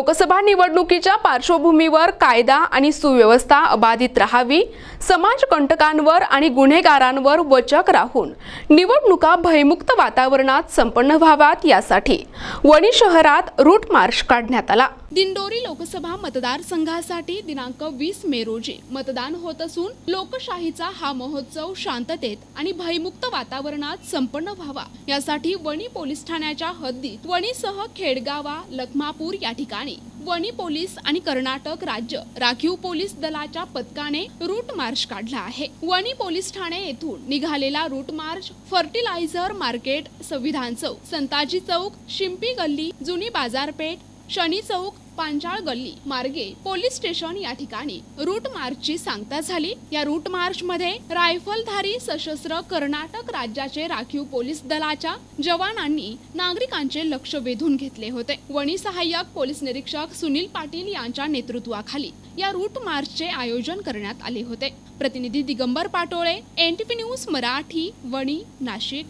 लोकसभा निवडणुकीच्या पार्श्वभूमीवर कायदा आणि सुव्यवस्था अबाधित राहावी समाजकंटकांवर आणि गुन्हेगारांवर वचक राहून निवडणुका भयमुक्त वातावरणात संपन्न व्हाव्यात यासाठी वणी शहरात रूट मार्च काढण्यात आला. दिंडोरी लोकसभा मतदारसंघासाठी दिनांक वीस मे रोजी मतदान होत असून लोकशाहीचा हा महोत्सव शांततेत आणि भयमुक्त वातावरणात संपन्न व्हावा. यासाठी वणी पोलीस ठाण्याच्या हद्दीत वणीसह खेडगावा लखमापूर या ठिकाणी वणी पोलीस आणि कर्नाटक राज्य राखीव पोलीस दलाच्या पथकाने रूट मार्च काढला आहे. वणी पोलीस ठाणे येथून निघालेला रूट मार्च फर्टिलायझर मार्केट संविधान चौक संताजी चौक शिंपी गल्ली जुनी बाजारपेठ शनी चौक पांचाळ गल्ली मार्गे पोलीस स्टेशन या ठिकाणी रूट मार्चची सांगता झाली. या रूट मार्च मध्ये रायफलधारी सशस्त्र कर्नाटक राज्याचे राखीव पोलीस दलाच्या जवानांनी नागरिकांचे लक्ष वेधून घेतले होते. वणी सहाय्यक पोलीस निरीक्षक सुनील पाटील यांच्या नेतृत्वाखाली या रूट मार्चचे आयोजन करण्यात आले होते. प्रतिनिधी दिगंबर पाटोळे एनटीपी न्यूज मराठी वणी नाशिक.